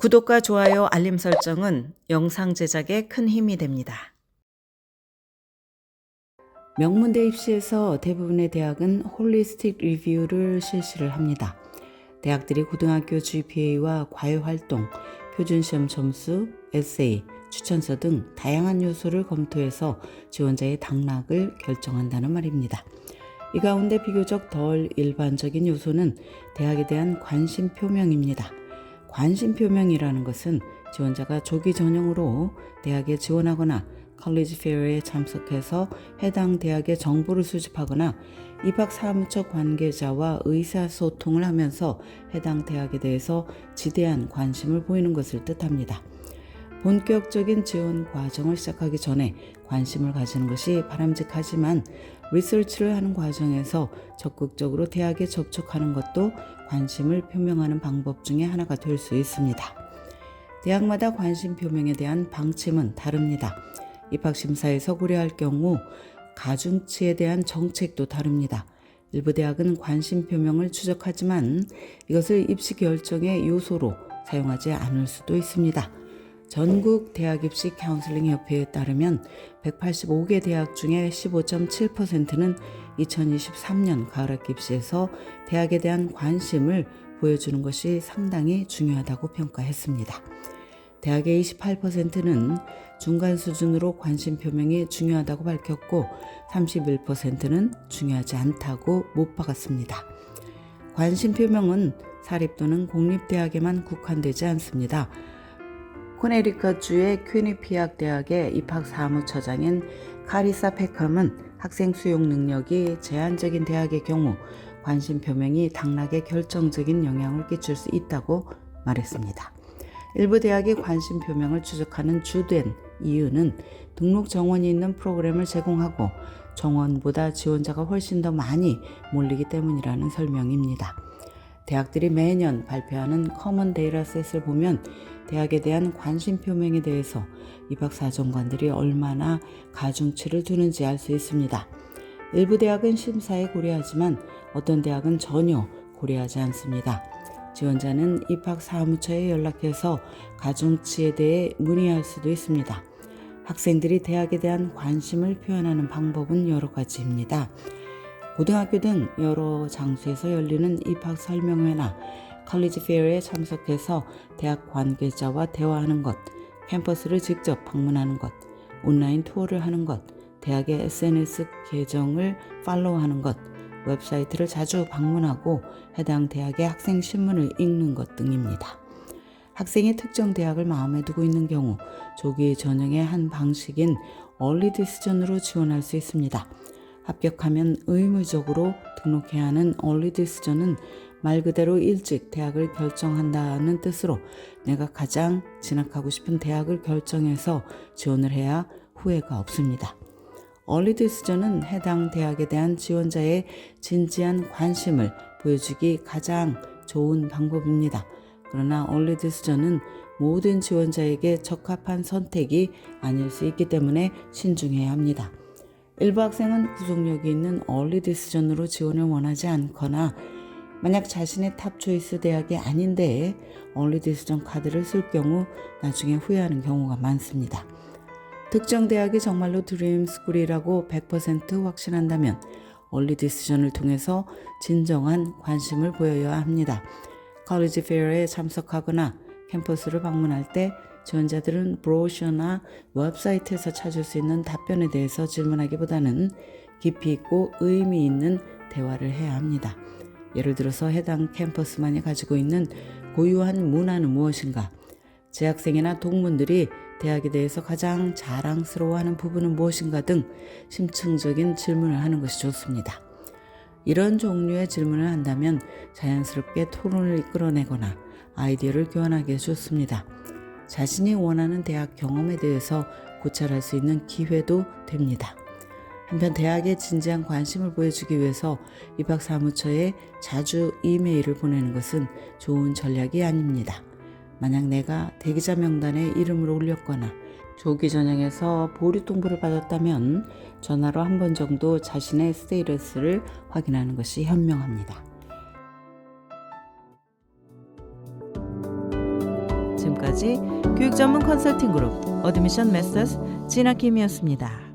구독과 좋아요, 알림 설정은 영상 제작에 큰 힘이 됩니다. 명문대 입시에서 대부분의 대학은 홀리스틱 리뷰를 실시를 합니다. 대학들이 고등학교 GPA와 과외 활동, 표준 시험 점수, 에세이, 추천서 등 다양한 요소를 검토해서 지원자의 당락을 결정한다는 말입니다. 이 가운데 비교적 덜 일반적인 요소는 대학에 대한 관심 표명입니다. 관심 표명이라는 것은 지원자가 조기 전형으로 대학에 지원하거나 컬리지 페어에 참석해서 해당 대학의 정보를 수집하거나 입학 사무처 관계자와 의사소통을 하면서 해당 대학에 대해서 지대한 관심을 보이는 것을 뜻합니다. 본격적인 지원 과정을 시작하기 전에 관심을 가지는 것이 바람직하지만 리서치를 하는 과정에서 적극적으로 대학에 접촉하는 것도 관심을 표명하는 방법 중에 하나가 될 수 있습니다. 대학마다 관심 표명에 대한 방침은 다릅니다. 입학심사에서 고려할 경우 가중치에 대한 정책도 다릅니다. 일부 대학은 관심 표명을 추적하지만 이것을 입시 결정의 요소로 사용하지 않을 수도 있습니다. 전국 대학 입시 카운슬링 협회에 따르면 185개 대학 중에 15.7%는 2023년 가을학기 입시에서 대학에 대한 관심을 보여주는 것이 상당히 중요하다고 평가했습니다. 대학의 28%는 중간 수준으로 관심 표명이 중요하다고 밝혔고 31%는 중요하지 않다고 못 박았습니다. 관심 표명은 사립 또는 공립대학에만 국한되지 않습니다. 코네리컷주의 퀴니피악 대학의 입학 사무처장인 카리사 페컴은 학생 수용 능력이 제한적인 대학의 경우 관심 표명이 당락에 결정적인 영향을 끼칠 수 있다고 말했습니다. 일부 대학의 관심 표명을 추적하는 주된 이유는 등록 정원이 있는 프로그램을 제공하고 정원보다 지원자가 훨씬 더 많이 몰리기 때문이라는 설명입니다. 대학들이 매년 발표하는 커먼 데이터셋을 보면 대학에 대한 관심 표명에 대해서 입학 사정관들이 얼마나 가중치를 두는지 알 수 있습니다. 일부 대학은 심사에 고려하지만 어떤 대학은 전혀 고려하지 않습니다. 지원자는 입학 사무처에 연락해서 가중치에 대해 문의할 수도 있습니다. 학생들이 대학에 대한 관심을 표현하는 방법은 여러 가지입니다. 고등학교 등 여러 장소에서 열리는 입학 설명회나 컬리지 페어에 참석해서 대학 관계자와 대화하는 것, 캠퍼스를 직접 방문하는 것, 온라인 투어를 하는 것, 대학의 SNS 계정을 팔로우하는 것, 웹사이트를 자주 방문하고 해당 대학의 학생 신문을 읽는 것 등입니다. 학생이 특정 대학을 마음에 두고 있는 경우 조기 전형의 한 방식인 얼리 디스전으로 지원할 수 있습니다. 합격하면 의무적으로 등록해야 하는 얼리 디스전은 말 그대로 일찍 대학을 결정한다는 뜻으로 내가 가장 진학하고 싶은 대학을 결정해서 지원을 해야 후회가 없습니다. 얼리 디스전은 해당 대학에 대한 지원자의 진지한 관심을 보여주기 가장 좋은 방법입니다. 그러나 얼리 디스전은 모든 지원자에게 적합한 선택이 아닐 수 있기 때문에 신중해야 합니다. 일부 학생은 구속력이 있는 얼리 디스전으로 지원을 원하지 않거나 만약 자신의 탑 초이스 대학이 아닌데 얼리 디스전 카드를 쓸 경우 나중에 후회하는 경우가 많습니다. 특정 대학이 정말로 드림 스쿨이라고 100% 확신한다면 얼리 디스전을 통해서 진정한 관심을 보여야 합니다. 컬리지 페어에 참석하거나 캠퍼스를 방문할 때 지원자들은 브로셔나 웹사이트에서 찾을 수 있는 답변에 대해서 질문하기보다는 깊이 있고 의미 있는 대화를 해야 합니다. 예를 들어서 해당 캠퍼스만이 가지고 있는 고유한 문화는 무엇인가? 재학생이나 동문들이 대학에 대해서 가장 자랑스러워하는 부분은 무엇인가 등 심층적인 질문을 하는 것이 좋습니다. 이런 종류의 질문을 한다면 자연스럽게 토론을 이끌어내거나 아이디어를 교환하기 좋습니다. 자신이 원하는 대학 경험에 대해서 고찰할 수 있는 기회도 됩니다. 한편 대학에 진지한 관심을 보여주기 위해서 입학 사무처에 자주 이메일을 보내는 것은 좋은 전략이 아닙니다. 만약 내가 대기자 명단에 이름을 올렸거나 조기 전형에서 보류 통보를 받았다면 전화로 한 번 정도 자신의 스테이러스를 확인하는 것이 현명합니다. 지금까지 교육 전문 컨설팅 그룹 어드미션 메서스 진아킴이었습니다.